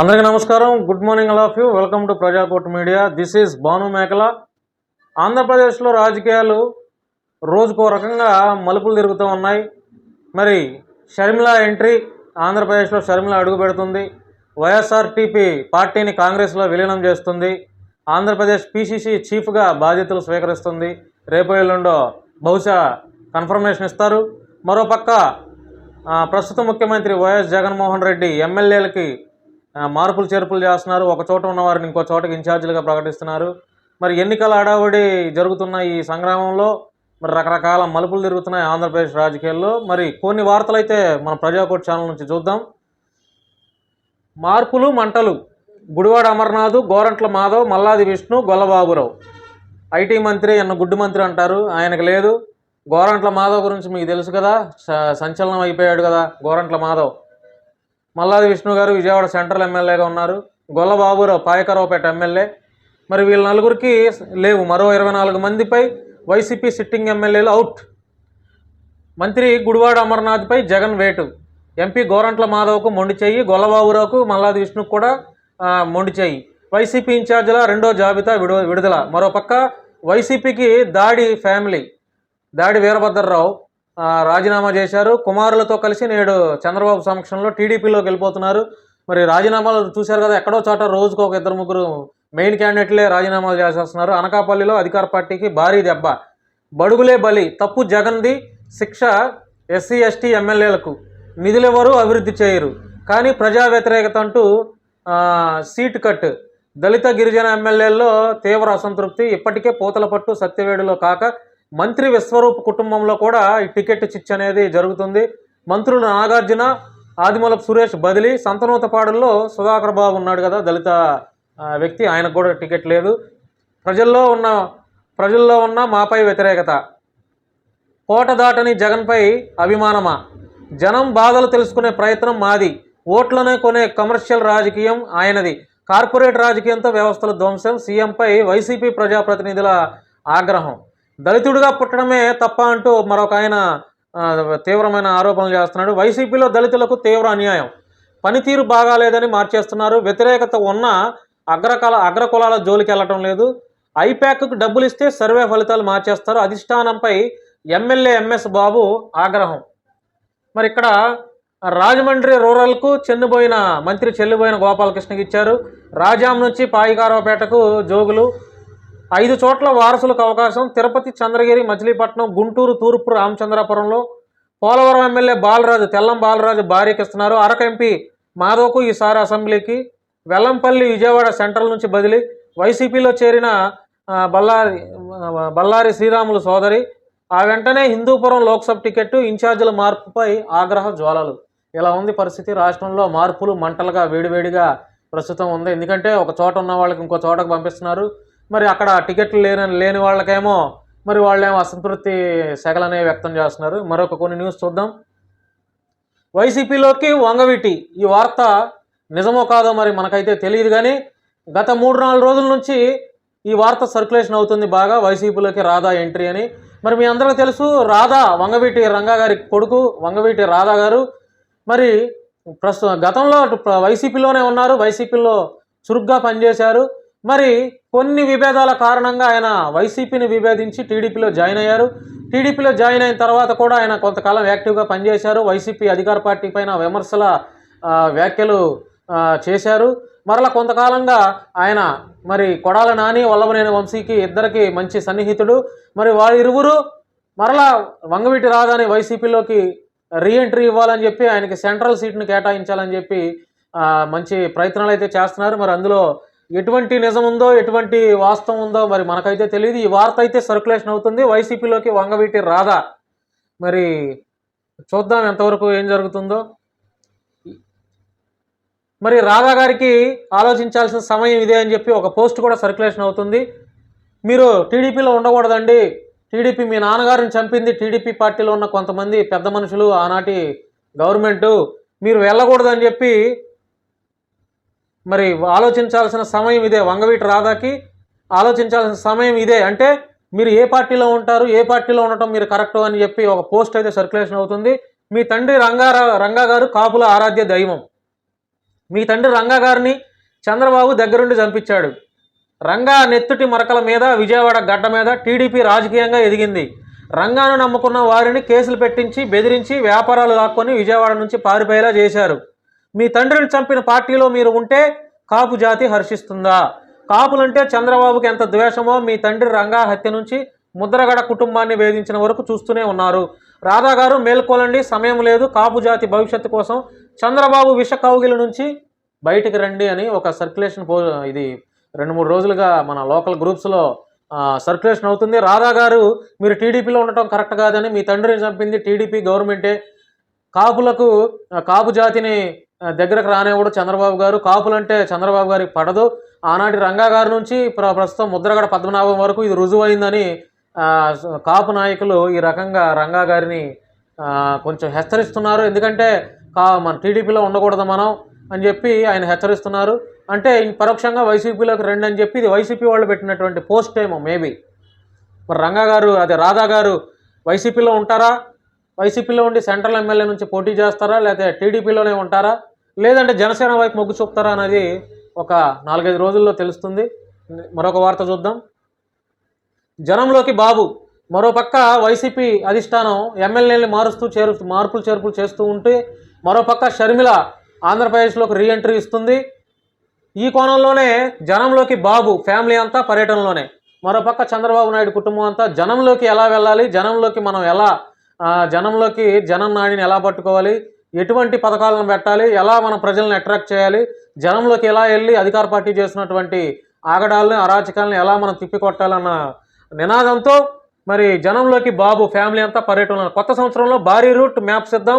అందరికీ నమస్కారం. Good morning all of you. Welcome to Prajakot media. This is Bhanu Mekala. ఆంధ్రప్రదేశ్లో రాజకీయాలు రోజుకో రకంగా మలుపులు తిరుగుతూ ఉన్నాయి. మరి షర్మిల ఎంట్రీ ఆంధ్రప్రదేశ్లో షర్మిల అడుగు పెడుతుంది వైఎస్ఆర్టీపీ పార్టీని కాంగ్రెస్లో విలీనం చేస్తుంది. ఆంధ్రప్రదేశ్ పీసీసీ చీఫ్గా బాధ్యతలు స్వీకరిస్తుంది. రేపు ఎల్లుండో బహుశా కన్ఫర్మేషన్ ఇస్తారు. మరోపక్క ప్రస్తుత ముఖ్యమంత్రి వైఎస్ జగన్మోహన్ రెడ్డి ఎమ్మెల్యేలకి మార్పులు చేర్పులు చేస్తున్నారు. ఒక చోట ఉన్న వారిని ఇంకో చోటకి ఇన్ఛార్జీలుగా ప్రకటిస్తున్నారు. మరి ఎన్నికల హడావుడి జరుగుతున్న ఈ సంగ్రామంలో మరి రకరకాల మలుపులు తిరుగుతున్నాయి ఆంధ్రప్రదేశ్ రాజకీయాల్లో. మరి కొన్ని వార్తలు అయితే మన ప్రజాకోట్ ఛానల్ నుంచి చూద్దాం. మార్పులు మంటలు. గుడివాడ అమర్నాథ్ గోరంట్ల మాధవ్ మల్లాది విష్ణు గొల్లబాబురావు. ఐటీ మంత్రి అన్న గుడ్డు మంత్రి అంటారు. ఆయనకు లేదు. గోరంట్ల మాధవ్ గురించి మీకు తెలుసు కదా. స- సంచలనం అయిపోయాడు కదా గోరంట్ల మాధవ్. మల్లాది విష్ణు గారు విజయవాడ సెంట్రల్ ఎమ్మెల్యేగా ఉన్నారు. గొల్లబాబురావు పాయకరావుపేట ఎమ్మెల్యే. మరి వీళ్ళ నలుగురికి లేవు. మరో ఇరవై నాలుగు మందిపై వైసీపీ సిట్టింగ్ ఎమ్మెల్యేలు అవుట్. మంత్రి గుడివాడ అమర్నాథ్పై జగన్ వేటు. ఎంపీ గోరంట్ల మాధవ్కు మొండి చేయి. గొల్లబాబురావుకు మల్లాది విష్ణుకు కూడా మొండి చేయి. వైసీపీ ఇన్ఛార్జీల రెండో జాబితా విడు విడుదల. మరోపక్క వైసీపీకి దాడి ఫ్యామిలీ. దాడి వీరభద్రరావు. రాజీనామా చేశారు. కుమారులతో కలిసి నేడు చంద్రబాబు సమక్షంలో టీడీపీలోకి వెళ్ళిపోతున్నారు. మరి రాజీనామాలు చూశారు కదా ఎక్కడో చోట రోజుకు ఒక ఇద్దరు ముగ్గురు మెయిన్ క్యాండిడేట్లే రాజీనామాలు చేసేస్తున్నారు. అనకాపల్లిలో అధికార పార్టీకి భారీ దెబ్బ. బడుగులే బలి తప్పు జగన్ది శిక్ష ఎస్సీ ఎస్టీ ఎమ్మెల్యేలకు. నిధులెవరు అభివృద్ధి చేయరు. కానీ ప్రజా వ్యతిరేకత అంటూ సీట్ సీటు కట్ దళిత గిరిజన ఎమ్మెల్యేల్లో తీవ్ర అసంతృప్తి. ఇప్పటికే పూతలపట్టు సత్యవేడులో కాక మంత్రి విశ్వరూప్ కుటుంబంలో కూడా ఈ టికెట్ చిచ్ అనేది జరుగుతుంది. మంత్రులు నాగార్జున ఆదిమూలపు సురేష్ బదిలీ సంతనూతపాడుల్లో సుధాకర్ బాబు ఉన్నాడు కదా దళిత వ్యక్తి ఆయనకు కూడా టికెట్ లేదు. ప్రజల్లో ఉన్న ప్రజల్లో ఉన్న మాపై వ్యతిరేకత. కోట దాటని జగన్పై అభిమానమా? జనం బాధలు తెలుసుకునే ప్రయత్నం మాది. ఓట్లనే కొనే కమర్షియల్ రాజకీయం ఆయనది. కార్పొరేట్ రాజకీయంతో వ్యవస్థల ధ్వంసం సీఎంపై వైసీపీ ప్రజాప్రతినిధుల ఆగ్రహం. దళితుడిగా పుట్టడమే తప్ప అంటూ మరొక ఆయన తీవ్రమైన ఆరోపణలు చేస్తున్నాడు. వైసీపీలో దళితులకు తీవ్ర అన్యాయం. పనితీరు బాగాలేదని మార్చేస్తున్నారు. వ్యతిరేకత ఉన్న అగ్రకాల అగ్రకులాల జోలికి వెళ్ళటం లేదు. ఐప్యాక్కు డబ్బులు ఇస్తే సర్వే ఫలితాలు మార్చేస్తారు. అధిష్టానంపై ఎమ్మెల్యే ఎంఎస్ బాబు ఆగ్రహం. మరి ఇక్కడ రాజమండ్రి రూరల్కు చెన్నుబోయిన మంత్రి చెల్లిబోయిన గోపాలకృష్ణకి ఇచ్చారు. రాజాం నుంచి పాయికారావుపేటకు జోగులు ఐదు చోట్ల వారసులకు అవకాశం. తిరుపతి చంద్రగిరి మచిలీపట్నం గుంటూరు తూర్పు రామచంద్రాపురంలో పోలవరం ఎమ్మెల్యే బాలరాజు తెల్లం బాలరాజు భార్యకి ఇస్తున్నారు అరకు ఎంపీ మాధవ్కు ఈసారి అసెంబ్లీకి. వెల్లంపల్లి విజయవాడ సెంట్రల్ నుంచి బదిలీ. వైసీపీలో చేరిన బల్లారి బళ్ళారి శ్రీరాములు సోదరి. ఆ వెంటనే హిందూపురం లోక్సభ టికెట్ ఇన్ఛార్జీల మార్పుపై ఆగ్రహ జ్వాలలు. ఇలా ఉంది పరిస్థితి. రాష్ట్రంలో మార్పులు మంటలుగా వేడివేడిగా ప్రస్తుతం ఉంది. ఎందుకంటే ఒక చోట ఉన్న వాళ్ళకి ఇంకో చోటకు పంపిస్తున్నారు. మరి అక్కడ టికెట్లు లేని లేని వాళ్ళకేమో మరి వాళ్ళేమో అసంతృప్తి సెగలనే వ్యక్తం చేస్తున్నారు. మరొక కొన్ని న్యూస్ చూద్దాం. వైసీపీలోకి వంగవీటి. ఈ వార్త నిజమో కాదో మరి మనకైతే తెలియదు కానీ గత మూడు నాలుగు రోజుల నుంచి ఈ వార్త సర్క్యులేషన్ అవుతుంది బాగా. వైసీపీలోకి రాధా ఎంట్రీ అని. మరి మీ అందరికీ తెలుసు రాధా వంగవీటి రంగా గారి కొడుకు వంగవీటి రాధా గారు. మరి ప్రస్తుతం గతంలో అటు వైసీపీలోనే ఉన్నారు. వైసీపీలో చురుగ్గా పనిచేశారు. మరి కొన్ని విభేదాల కారణంగా ఆయన వైసీపీని విభేదించి టీడీపీలో జాయిన్ అయ్యారు. టీడీపీలో జాయిన్ అయిన తర్వాత కూడా ఆయన కొంతకాలం యాక్టివ్గా పనిచేశారు. వైసీపీ అధికార పార్టీ పైన విమర్శల వ్యాఖ్యలు చేశారు. మరలా కొంతకాలంగా ఆయన మరి కొడాల నాని వల్లభనేని వంశీకి ఇద్దరికి మంచి సన్నిహితుడు. మరి వారిరువురు మరలా వంగవీటి రాగానే వైసీపీలోకి రీఎంట్రీ ఇవ్వాలని చెప్పి ఆయనకి సెంట్రల్ సీట్ను కేటాయించాలని చెప్పి మంచి ప్రయత్నాలు అయితే చేస్తున్నారు. మరి అందులో ఎటువంటి నిజం ఉందో ఎటువంటి వాస్తవం ఉందో మరి మనకైతే తెలియదు ఈ వార్త అయితే సర్క్యులేషన్ అవుతుంది. వైసీపీలోకి వంగవీటి రాధా. మరి చూద్దాం ఎంతవరకు ఏం జరుగుతుందో. మరి రాధా గారికి ఆలోచించాల్సిన సమయం ఇదే అని చెప్పి ఒక పోస్ట్ కూడా సర్క్యులేషన్ అవుతుంది. మీరు టీడీపీలో ఉండకూడదండి. టీడీపీ మీ నాన్నగారిని చంపింది టీడీపీ పార్టీలో ఉన్న కొంతమంది పెద్ద మనుషులు ఆనాటి గవర్నమెంటు. మీరు వెళ్ళకూడదని చెప్పి మరి ఆలోచించాల్సిన సమయం ఇదే. వంగవీటి రాధాకి ఆలోచించాల్సిన సమయం ఇదే. అంటే మీరు ఏ పార్టీలో ఉంటారు ఏ పార్టీలో ఉండటం మీరు కరెక్ట్ అని చెప్పి ఒక పోస్ట్ అయితే సర్క్యులేషన్ అవుతుంది. మీ తండ్రి రంగారా రంగా గారు కాపుల ఆరాధ్య దైవం. మీ తండ్రి రంగా గారిని చంద్రబాబు దగ్గరుండి చంపించాడు. రంగా నెత్తుటి మరకల మీద విజయవాడ గడ్డ మీద టీడీపీ రాజకీయంగా ఎదిగింది. రంగాను నమ్ముకున్న వారిని కేసులు పెట్టించి బెదిరించి వ్యాపారాలు లాక్కొని విజయవాడ నుంచి పారిపోయేలా చేశారు. మీ తండ్రిని చంపిన పార్టీలో మీరు ఉంటే కాపు జాతి హర్షిస్తుందా? కాపులంటే చంద్రబాబుకి ఎంత ద్వేషమో మీ తండ్రి రంగా హత్య నుంచి ముద్రగడ కుటుంబాన్ని వేధించిన వరకు చూస్తూనే ఉన్నారు. రాధా గారు మేల్కోలండి సమయం లేదు కాపు జాతి భవిష్యత్తు కోసం చంద్రబాబు విష కౌగిల నుంచి బయటికి రండి అని ఒక సర్క్యులేషన్ పో ఇది రెండు మూడు రోజులుగా మన లోకల్ గ్రూప్స్లో సర్క్యులేషన్ అవుతుంది. రాధా గారు మీరు టీడీపీలో ఉండటం కరెక్ట్ కాదని మీ తండ్రిని చంపింది టీడీపీ గవర్నమెంటే. కాపులకు కాపు జాతిని దగ్గరకు రానివ్వడు చంద్రబాబు గారు. కాపులంటే చంద్రబాబు గారికి పడదు. ఆనాటి రంగా గారి నుంచి ప్ర ప్రస్తుతం ముద్రగడ పద్మనాభం వరకు ఇది రుజువైందని కాపు నాయకులు ఈ రకంగా రంగా గారిని కొంచెం హెచ్చరిస్తున్నారు. ఎందుకంటే కా మన టీడీపీలో ఉండకూడదు మనం అని చెప్పి ఆయన హెచ్చరిస్తున్నారు. అంటే పరోక్షంగా వైసీపీలోకి రండి అని చెప్పి ఇది వైసీపీ వాళ్ళు పెట్టినటువంటి పోస్ట్ ఏమో మేబీ. మరి రంగా గారు అదే రాధా గారు వైసీపీలో ఉంటారా? వైసీపీలో ఉండి సెంట్రల్ ఎమ్మెల్యే నుంచి పోటీ చేస్తారా? లేకపోతే టీడీపీలోనే ఉంటారా? లేదంటే జనసేన వైపు మొగ్గు చూపుతారా అనేది ఒక నాలుగైదు రోజుల్లో తెలుస్తుంది. మరొక వార్త చూద్దాం. జనంలోకి బాబు. మరోపక్క వైసీపీ అధిష్టానం ఎమ్మెల్యేలు మారుస్తూ చేరు మార్పులు చేర్పులు చేస్తూ ఉంటే మరోపక్క షర్మిల ఆంధ్రప్రదేశ్లోకి రీఎంట్రీ ఇస్తుంది. ఈ కోణంలోనే జనంలోకి బాబు ఫ్యామిలీ అంతా పర్యటనలోనే. మరోపక్క చంద్రబాబు నాయుడు కుటుంబం అంతా జనంలోకి ఎలా వెళ్ళాలి? జనంలోకి మనం ఎలా జనంలోకి జనం నాడిని ఎలా పట్టుకోవాలి? ఎటువంటి పథకాలను పెట్టాలి? ఎలా మన ప్రజలను అట్రాక్ట్ చేయాలి? జనంలోకి ఎలా వెళ్ళి అధికార పార్టీ చేసినటువంటి ఆగడాలని అరాచకాలను ఎలా మనం తిప్పికొట్టాలన్న నినాదంతో మరి జనంలోకి బాబు ఫ్యామిలీ అంతా పర్యటన కొత్త సంవత్సరంలో భారీ రూట్ మ్యాప్ సిద్ధం.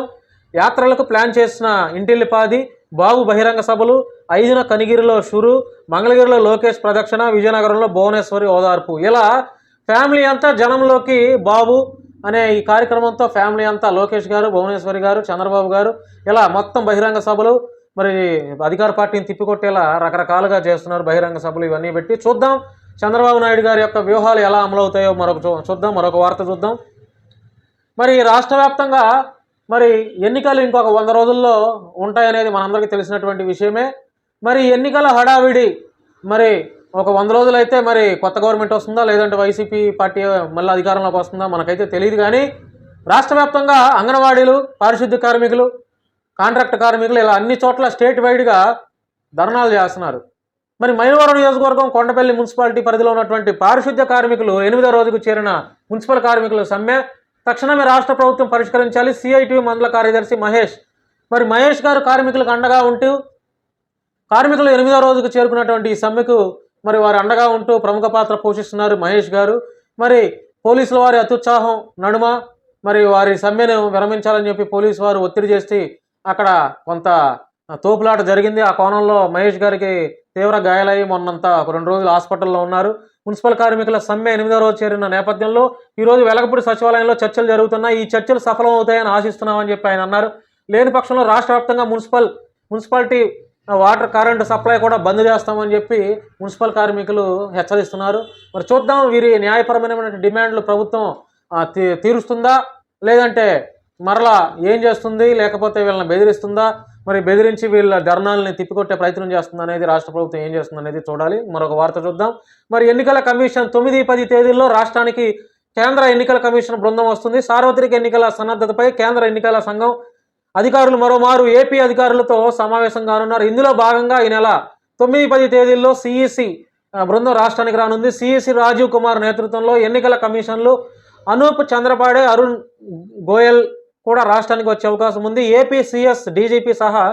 యాత్రలకు ప్లాన్ చేసిన ఇంటిల్లిపాది బాబు బహిరంగ సభలు ఐదున కనిగిరిలో షురు మంగళగిరిలో లోకేష్ ప్రదక్షిణ విజయనగరంలో భువనేశ్వరి ఓదార్పు. ఇలా ఫ్యామిలీ అంతా జనంలోకి బాబు అనే ఈ కార్యక్రమంతో ఫ్యామిలీ అంతా లోకేష్ గారు భువనేశ్వరి గారు చంద్రబాబు గారు ఇలా మొత్తం బహిరంగ సభలు మరి అధికార పార్టీని తిప్పికొట్టేలా రకరకాలుగా చేస్తున్నారు బహిరంగ సభలు ఇవన్నీ పెట్టి. చూద్దాం చంద్రబాబు నాయుడు గారి యొక్క వ్యూహాలు ఎలా అమలవుతాయో మరొక చూ- చూద్దాం మరొక వార్త చూద్దాం. మరి రాష్ట్ర వ్యాప్తంగా మరి ఎన్నికలు ఇంకొక వంద రోజుల్లో ఉంటాయనేది మనందరికీ తెలిసినటువంటి విషయమే. మరి ఎన్నికల హడావిడి మరి ఒక వంద రోజులు అయితే మరి కొత్త గవర్నమెంట్ వస్తుందా? లేదంటే వైసీపీ పార్టీ మళ్ళీ అధికారంలోకి వస్తుందా? మనకైతే తెలియదు కానీ రాష్ట్ర వ్యాప్తంగా అంగన్వాడీలు పారిశుద్ధ్య కార్మికులు కాంట్రాక్ట్ కార్మికులు ఇలా అన్ని చోట్ల స్టేట్ వైడ్గా ధర్నాలు చేస్తున్నారు. మరి మైలవరం నియోజకవర్గం కొండపల్లి మున్సిపాలిటీ పరిధిలో ఉన్నటువంటి పారిశుద్ధ్య కార్మికులు ఎనిమిదో రోజుకు చేరిన మున్సిపల్ కార్మికుల సమ్మె. తక్షణమే రాష్ట్ర ప్రభుత్వం పరిష్కరించాలి. సిఐటి మండల కార్యదర్శి మహేష్. మరి మహేష్ గారు కార్మికులకు అండగా ఉంటూ కార్మికులు ఎనిమిదో రోజుకు చేరుకున్నటువంటి ఈ సమ్మెకు మరి వారు అండగా ఉంటూ ప్రముఖ పాత్ర పోషిస్తున్నారు మహేష్ గారు. మరి పోలీసుల వారి అత్యుత్సాహం నడుమ. మరి వారి సమ్మెను విరమించాలని చెప్పి పోలీసు వారు ఒత్తిడి చేసి అక్కడ కొంత తోపులాట జరిగింది. ఆ కోణంలో మహేష్ గారికి తీవ్ర గాయాలయ్యి మొన్నంతా ఒక రెండు రోజులు హాస్పిటల్లో ఉన్నారు. మున్సిపల్ కార్మికుల సమ్మె ఎనిమిదో రోజు చేరిన నేపథ్యంలో ఈరోజు వెలగపూడి సచివాలయంలో చర్చలు జరుగుతున్నాయి. ఈ చర్చలు సఫలం అవుతాయని ఆశిస్తున్నామని చెప్పి ఆయన అన్నారు. లేని పక్షంలో రాష్ట్ర వ్యాప్తంగా municipal municipality water current supply కూడా బంద్ చేస్తామని చెప్పి మున్సిపల్ కార్మికులు హెచ్చరిస్తున్నారు. మరి చూద్దాం వీరి న్యాయపరమైన డిమాండ్లు ప్రభుత్వం తీ- తీరుస్తుందా? లేదంటే మరలా ఏం చేస్తుంది? లేకపోతే వీళ్ళని బెదిరిస్తుందా? మరి బెదిరించి వీళ్ళ ధర్నాలని తిప్పికొట్టే ప్రయత్నం చేస్తుంది అనేది రాష్ట్ర ప్రభుత్వం ఏం చేస్తుంది అనేది చూడాలి. మరొక వార్త చూద్దాం. మరి ఎన్నికల కమిషన్ తొమ్మిది పది తేదీల్లో రాష్ట్రానికి కేంద్ర ఎన్నికల కమిషన్ బృందం వస్తుంది. సార్వత్రిక ఎన్నికల సన్నద్ధతపై కేంద్ర ఎన్నికల సంఘం అధికారులు మరోమారు ఏపీ అధికారులతో సమావేశం కానున్నారు. ఇందులో భాగంగా ఈ నెల తొమ్మిది పది తేదీల్లో సిఈసి బృందం రాష్ట్రానికి రానుంది. సిఈసి రాజీవ్ కుమార్ నేతృత్వంలో ఎన్నికల కమిషన్లు అనూప్ చంద్రపాడే అరుణ్ గోయల్ కూడా రాష్ట్రానికి వచ్చే అవకాశం ఉంది. ఏపీ సిఎస్ డీజీపీ సహా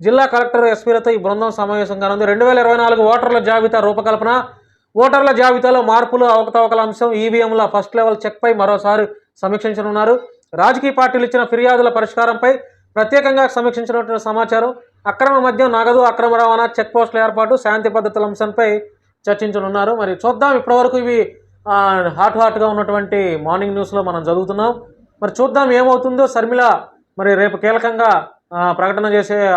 జిల్లా కలెక్టర్ ఎస్పీలతో ఈ బృందం సమావేశం కానుంది. రెండు వేల ఇరవై నాలుగు ఓటర్ల జాబితా రూపకల్పన ఓటర్ల జాబితాలో మార్పులు అవకతవకల అంశం ఈవీఎంల ఫస్ట్ లెవెల్ చెక్పై మరోసారి సమీక్షించనున్నారు. రాజకీయ పార్టీలు ఇచ్చిన ఫిర్యాదుల పరిష్కారంపై ప్రత్యేకంగా సమీక్షించినటువంటి సమాచారం అక్రమ మద్యం నగదు అక్రమ రవాణా చెక్ పోస్టుల ఏర్పాటు శాంతి పద్ధతుల అంశంపై చర్చించనున్నారు. మరి చూద్దాం ఇప్పటివరకు ఇవి హాట్ హాట్గా ఉన్నటువంటి మార్నింగ్ న్యూస్లో మనం చదువుతున్నాం. మరి చూద్దాం ఏమవుతుందో. శర్మిల మరి రేపు కీలకంగా ప్రకటన చేసే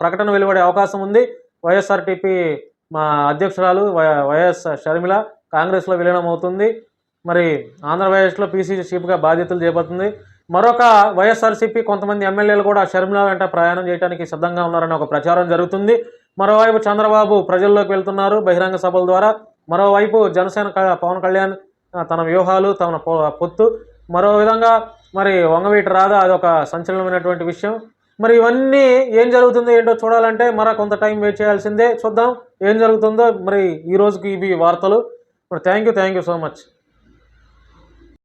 ప్రకటన వెలువడే అవకాశం ఉంది. వైఎస్ఆర్టీపీ మా అధ్యక్షురాలు వై- వైఎస్ షర్మిల కాంగ్రెస్లో విలీనం అవుతుంది మరి ఆంధ్రప్రదేశ్లో పీసీసీ చీఫ్గా బాధ్యతలు చేపడుతుంది. మరొక వైఎస్ఆర్సీపీ కొంతమంది ఎమ్మెల్యేలు కూడా షర్మిల వెంట ప్రయాణం చేయడానికి సిద్ధంగా ఉన్నారని ఒక ప్రచారం జరుగుతుంది. మరోవైపు చంద్రబాబు ప్రజల్లోకి వెళ్తున్నారు బహిరంగ సభల ద్వారా. మరోవైపు జనసేన క- పవన్ కళ్యాణ్ తన వ్యూహాలు తన పొ- పొత్తు. మరో విధంగా మరి వంగవీటి రాధ అదొక సంచలనమైనటువంటి విషయం. మరి ఇవన్నీ ఏం జరుగుతుందో ఏంటో చూడాలంటే మరో కొంత టైం వెయిట్ చేయాల్సిందే. చూద్దాం ఏం జరుగుతుందో మరి ఈ రోజుకి ఇవి వార్తలు. మరి thank you thank you so much.